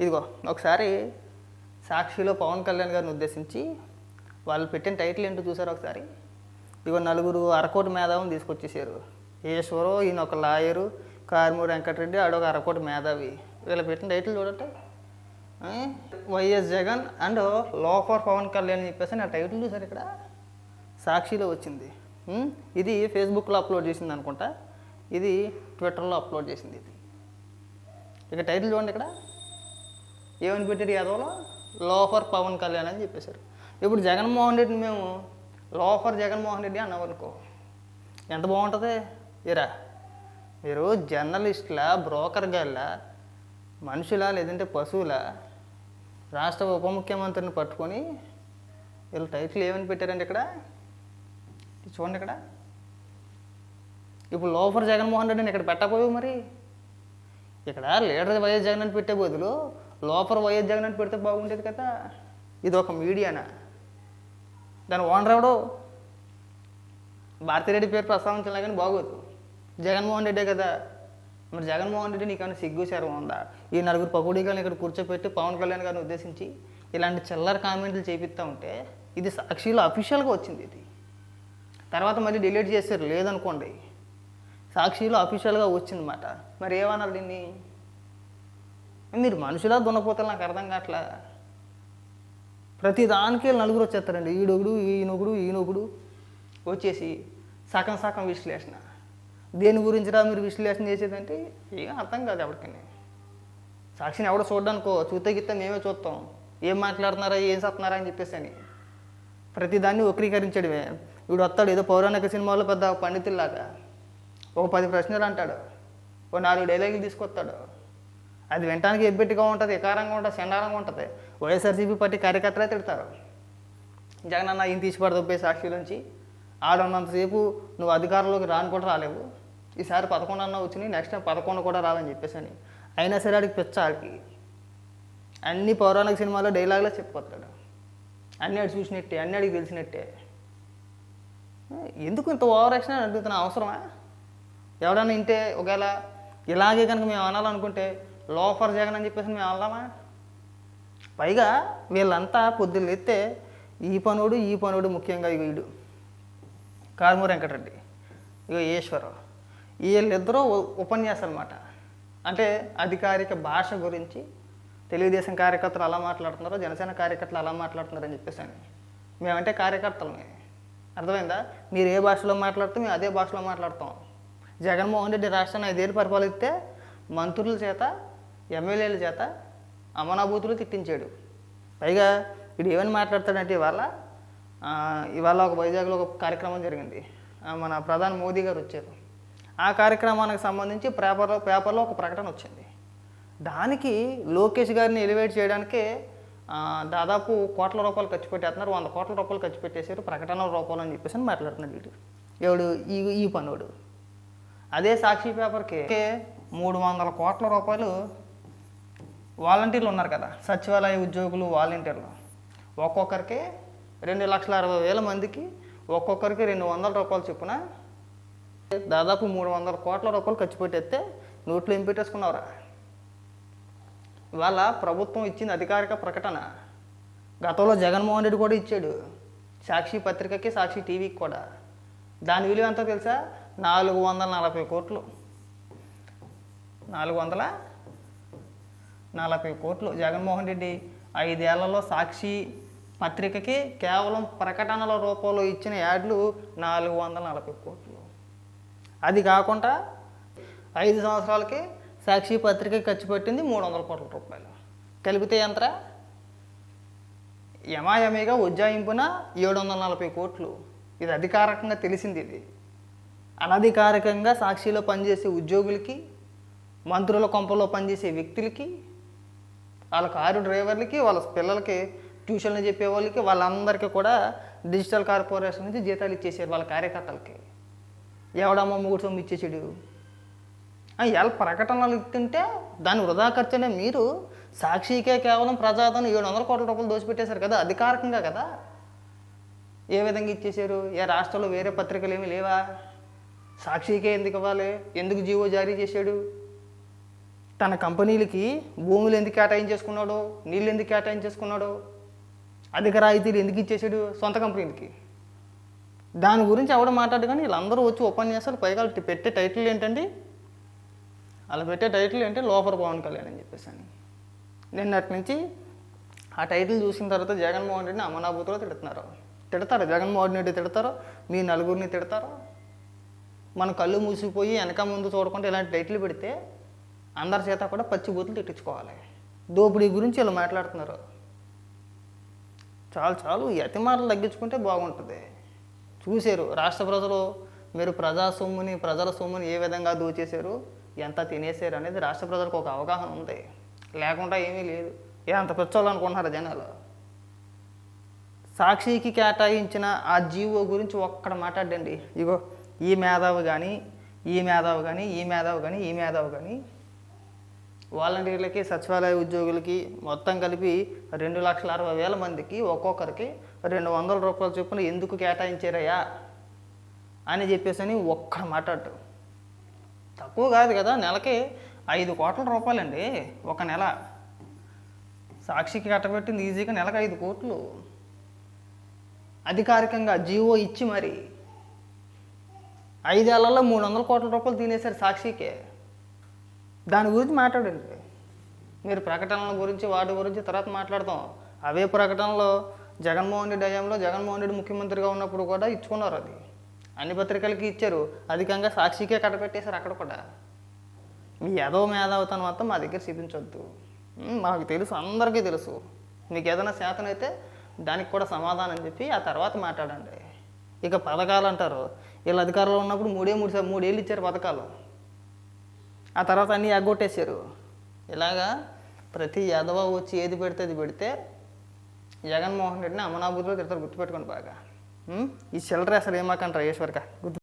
ఇదిగో ఒకసారి సాక్షిలో పవన్ కళ్యాణ్ గారిని ఉద్దేశించి వాళ్ళు పెట్టిన టైటిల్ ఏంటో చూసారు ఒకసారి? ఇదిగో నలుగురు అరకోటి మేధావిని తీసుకొచ్చేసారు. ఈశ్వరు ఈయన ఒక లాయరు కారుమూరి వెంకటరెడ్డి ఆడొక అరకోటి మేధావి. వీళ్ళు పెట్టిన టైటిల్ చూడండి. YS Jagan and loafer Pawan Kalyan అని చెప్పేసి నా టైటిల్ చూసారు ఇక్కడ? సాక్షిలో వచ్చింది. ఇది ఫేస్బుక్లో అప్లోడ్ చేసింది అనుకుంటా. ఇది ట్విట్టర్లో అప్లోడ్ చేసింది ఇది. ఇక టైటిల్ చూడండి ఇక్కడ. ఏమని పెట్టారు యాదవ్లో? లోఫర్ పవన్ కళ్యాణ్ అని చెప్పేశారు. ఇప్పుడు జగన్మోహన్ రెడ్డిని మేము లోఫర్ జగన్మోహన్ రెడ్డి అన్నామనుకో ఎంత బాగుంటుంది? ఇరా మీరు జర్నలిస్టుల బ్రోకర్ గల్ల మనుషులా లేదంటే పశువులా రాష్ట్ర ఉప ముఖ్యమంత్రిని పట్టుకొని వీళ్ళు టైటిల్ ఏమని పెట్టారంటే ఇక్కడ? చూడండి ఇక్కడ. ఇప్పుడు లోఫర్ జగన్మోహన్ రెడ్డిని ఇక్కడ పెట్టకపోయావు మరి? ఇక్కడ లీడర్ వైఎస్ జగన్ అని పెట్టే బదులు లోపల వైఎస్ జగన్ అని పెడితే బాగుండేది కదా. ఇది ఒక మీడియానా? దాని ఓనర్ ఎవడు? భారతిరెడ్డి పేరు ప్రస్తావించలే కానీ బాగోదు. జగన్మోహన్ రెడ్డే కదా. మరి జగన్మోహన్ రెడ్డి నీకన్నా సిగ్గు శరం ఉందా? ఈ నలుగురు పకోడీగాలను ఇక్కడ కూర్చోపెట్టి పవన్ కళ్యాణ్ గారిని ఉద్దేశించి ఇలాంటి చిల్లర కామెంట్లు చేపిస్తూ ఉంటే ఇది సాక్షిలో అఫీషియల్గా వచ్చింది ఇది. తర్వాత మళ్ళీ డిలీట్ చేశారు లేదనుకోండి. సాక్షిలో అఫీషియల్గా వచ్చిందన్నమాట మరి ఏమన్నారు దీన్ని? మీరు మనుషులా దున్నపోతే నాకు అర్థం కావట్లా? ప్రతి దానికి నలుగురు వచ్చేస్తారండి. ఈడొగుడు ఈయనొగుడు ఈయనొగుడు వచ్చేసి సగం సగం విశ్లేషణ. దేని గురించి రా మీరు విశ్లేషణ చేసేదంటే ఏం అర్థం కాదు ఎవరికని. సాక్షిని ఎవడో చూడడానికో చూస్తే గిత్త మేమే చూస్తాం ఏం మాట్లాడుతున్నారా ఏం చెప్తున్నారా అని చెప్పేసి అని. ప్రతిదాన్ని వక్రీకరించడమే. వీడు వస్తాడు ఏదో పౌరాణిక సినిమాలో పెద్ద పండితుల్లాగా. ఒక పది ప్రశ్నలు అంటాడు. ఓ నాలుగు డైలాగులు తీసుకొస్తాడు. అది వినటానికి ఎబ్బెట్టిగా ఉంటుంది ఎకారంగా ఉంటుంది చండాలంగా ఉంటుంది. వైఎస్ఆర్సీపీ పార్టీ కార్యకర్తలే తిడతారు. జగనన్న అన్న ఈయన తీసి సాక్షి నుంచి. ఆడున్నంతసేపు నువ్వు అధికారంలోకి రాను కూడా రాలేవు. ఈసారి పదకొండు అన్న వచ్చినాయి నెక్స్ట్ టైం పదకొండు కూడా రావని చెప్పేసి అని అయినా సరే ఆడికి పిచ్చాడికి అన్ని పౌరాణిక సినిమాలో డైలాగ్లో చెప్పిపోతాడు అన్నీ ఆడు చూసినట్టే అన్నీ ఆడికి తెలిసినట్టే. ఎందుకు ఇంత ఓవర్ యాక్షన్ అని అడుగుతున్నా అవసరమా? ఎవడన్నా ఇంటే ఒకవేళ ఇలాగే కనుక మేము అనాలనుకుంటే లోఫర్ జగన్ అని చెప్పేసి మేము అన్నామా పైగా వీళ్ళంతా పొద్దున్న ఎత్తే ఈ పనుడు ఈ పనుడు ముఖ్యంగా ఇక వీడు. కారుమూరి వెంకటరెడ్డి. ఇక ఈశ్వరరావు వీళ్ళిద్దరూ ఉపన్యాసం అనమాట అంటే అధికారిక భాష గురించి తెలుగుదేశం కార్యకర్తలు అలా మాట్లాడుతున్నారో జనసేన కార్యకర్తలు అలా మాట్లాడుతున్నారు అని చెప్పేసి అని. మేమంటే కార్యకర్తలమే. అర్థమైందా? మీరు ఏ భాషలో మాట్లాడితే మేము అదే భాషలో మాట్లాడతాం. జగన్మోహన్ రెడ్డి రాష్ట్రాన్ని ఐదేళ్ళు పరిపాలిస్తే మంత్రుల చేత ఎమ్మెల్యేల చేత అమనాభూతులు తిట్టించాడు. పైగా వీడు ఏమని మాట్లాడతాడంటే ఇవాళ ఇవాళ ఒక వైజాగ్లో ఒక కార్యక్రమం జరిగింది. మన ప్రధాని మోదీ గారు వచ్చారు. ఆ కార్యక్రమానికి సంబంధించి పేపర్లో పేపర్లో ఒక ప్రకటన వచ్చింది. దానికి లోకేష్ గారిని ఎలివేట్ చేయడానికే దాదాపు కోట్ల రూపాయలు ఖర్చు పెట్టేస్తున్నారు. వంద కోట్ల రూపాయలు ఖర్చు పెట్టేశారు. ప్రకటన రూపాయలు అని చెప్పేసి మాట్లాడుతున్నాడు వీడు. ఎవడు? ఈ ఈ పనుడు. అదే సాక్షి పేపర్కి మూడు వందల కోట్ల రూపాయలు వాలంటీర్లు ఉన్నారు కదా సచివాలయ ఉద్యోగులు వాలంటీర్లు. ఒక్కొక్కరికి రెండు లక్షల అరవై వేల మందికి ఒక్కొక్కరికి రెండు వందల రూపాయలు చొప్పున దాదాపు మూడు వందల కోట్ల రూపాయలు ఖర్చు పెట్టేస్తే నోట్లో ఎంపెట్టేసుకున్నారా ఇవాళ ప్రభుత్వం ఇచ్చింది అధికారిక ప్రకటన. గతంలో జగన్మోహన్ రెడ్డి కూడా ఇచ్చాడు. సాక్షి పత్రికకి సాక్షి టీవీకి కూడా. దాని విలువ ఎంతో తెలుసా? నాలుగు వందల నలభై కోట్లు. నాలుగు వందల నలభై కోట్లు. జగన్మోహన్ రెడ్డి ఐదేళ్ళలో సాక్షి పత్రికకి కేవలం ప్రకటనల రూపంలో ఇచ్చిన యాడ్లు నాలుగు వందల నలభై కోట్లు. అది కాకుండా ఐదు సంవత్సరాలకి సాక్షి పత్రిక ఖర్చు పెట్టింది మూడు వందల కోట్ల రూపాయలు. కలిపితే ఎంత? యమాయమిగా ఉజ్జాయింపున ఏడు వందల నలభై కోట్లు. ఇది అధికారికంగా తెలిసింది ఇది. అనధికారికంగా సాక్షిలో పనిచేసే ఉద్యోగులకి మంత్రుల కొంపలో పనిచేసే వ్యక్తులకి వాళ్ళ కారు డ్రైవర్లకి వాళ్ళ పిల్లలకి ట్యూషన్లు చెప్పే వాళ్ళకి వాళ్ళందరికీ కూడా డిజిటల్ కార్పొరేషన్ నుంచి జీతాలు ఇచ్చేసారు వాళ్ళ కార్యకర్తలకి. ఎవడమ్మ మూడు సొమ్ము ఇచ్చేసాడు? ఎలా ప్రకటనలు ఇస్తుంటే దాని వృధా ఖర్చునే మీరు సాక్షికే కేవలం ప్రజాధనం ఏడు వందల కోట్ల రూపాయలు దోచిపెట్టేశారు కదా అధికారికంగా కదా? ఏ విధంగా ఇచ్చేశారు ఏ రాష్ట్రంలో వేరే పత్రికలు ఏమీ లేవా? సాక్షికే ఎందుకు ఇవ్వాలి? ఎందుకు జీవో జారీ చేశాడు? తన కంపెనీలకి భూములు ఎందుకు కేటాయించేసుకున్నాడు నీళ్ళు ఎందుకు కేటాయించేసుకున్నాడు అధిక రాయితీలు ఎందుకు ఇచ్చేసాడు సొంత కంపెనీలకి? దాని గురించి ఎవడ మాట్లాడు కానీ వీళ్ళందరూ వచ్చి ఉపన్యాసాలు పైగా పెట్టే టైటిల్ ఏంటండి? అలా పెట్టే టైటిల్ ఏంటి? లోఫర్ పవన్ కళ్యాణ్ అని చెప్పేసి అని. నిన్నటి నుంచి ఆ టైటిల్ చూసిన తర్వాత జగన్మోహన్ రెడ్డిని అమనాభూతిలో తిడుతున్నారు. తిడతారు? జగన్మోహన్ రెడ్డి తిడతారు? మీ నలుగురిని తిడతారు? మన కళ్ళు మూసిపోయి వెనక ముందు చూడకుండా ఇలాంటి టైటిల్ పెడితే అందరి చేత కూడా పచ్చి బూతులు తిట్టించుకోవాలి. దోపిడీ గురించి వీళ్ళు మాట్లాడుతున్నారు. చాలు చాలు ఈ తగ్గించుకుంటే బాగుంటుంది. చూశారు రాష్ట్ర ప్రజలు మీరు ప్రజా సొమ్ముని ప్రజల సొమ్ముని ఏ విధంగా దోచేశారు ఎంత తినేశారు అనేది రాష్ట్ర ప్రజలకు ఒక అవగాహన ఉంది. లేకుండా ఏమీ లేదు. ఏ అంత పెంచాలనుకుంటున్నారు జనాలు. సాక్షికి కేటాయించిన ఆ జీవో గురించి ఒక్కడ మాట్లాడండి. ఇగో ఈ మేధావు కానీ ఈ మేధావు కానీ ఈ మేధావు కానీ ఈ మేధావు కానీ వాలంటీర్లకి సచివాలయ ఉద్యోగులకి మొత్తం కలిపి రెండు లక్షల అరవై వేల మందికి ఒక్కొక్కరికి రెండు వందల రూపాయల చొప్పున ఎందుకు కేటాయించారయ్యా అని చెప్పేసి అని ఒక్కడ మాట్లాడు తక్కువ కాదు కదా నెలకి ఐదు కోట్ల రూపాయలండి ఒక నెల. సాక్షికి కట్టబెట్టింది ఈజీగా నెలకు ఐదు కోట్లు. అధికారికంగా జీవో ఇచ్చి మరి. ఐదేళ్ళలో మూడు వందల కోట్ల రూపాయలు తినేశారు సాక్షికే. దాని గురించి మాట్లాడండి. మీరు ప్రకటనల గురించి వాటి గురించి తర్వాత మాట్లాడతాం. అవే ప్రకటనలో జగన్మోహన్ రెడ్డి హయాంలో జగన్మోహన్ రెడ్డి ముఖ్యమంత్రిగా ఉన్నప్పుడు కూడా ఇచ్చుకున్నారు అది. అన్ని పత్రికలకి ఇచ్చారు. అధికంగా సాక్షికే కట్టపెట్టేశారు అక్కడ కూడా. మీ ఏదో మేధావుతాను మాత్రం మా దగ్గర చూపించొద్దు. మాకు తెలుసు అందరికీ తెలుసు. మీకు ఏదైనా శాతం అయితే దానికి కూడా సమాధానం చెప్పి ఆ తర్వాత మాట్లాడండి. ఇక పథకాలు అంటారు. వీళ్ళు అధికారంలో ఉన్నప్పుడు మూడే మూడు మూడేళ్ళు ఇచ్చారు పథకాలు. ఆ తర్వాత అన్నీ ఎగ్గొట్టేశారు. ఇలాగా ప్రతి యాదవ వచ్చి ఏది పెడితే అది పెడితే జగన్మోహన్ రెడ్డిని అమనాభూతిలో తిడతారు గుర్తుపెట్టుకోండి బాగా. ఈ చిల్లర అసలు ఏమాకంటారు ఈశ్వర్గా? గుర్తు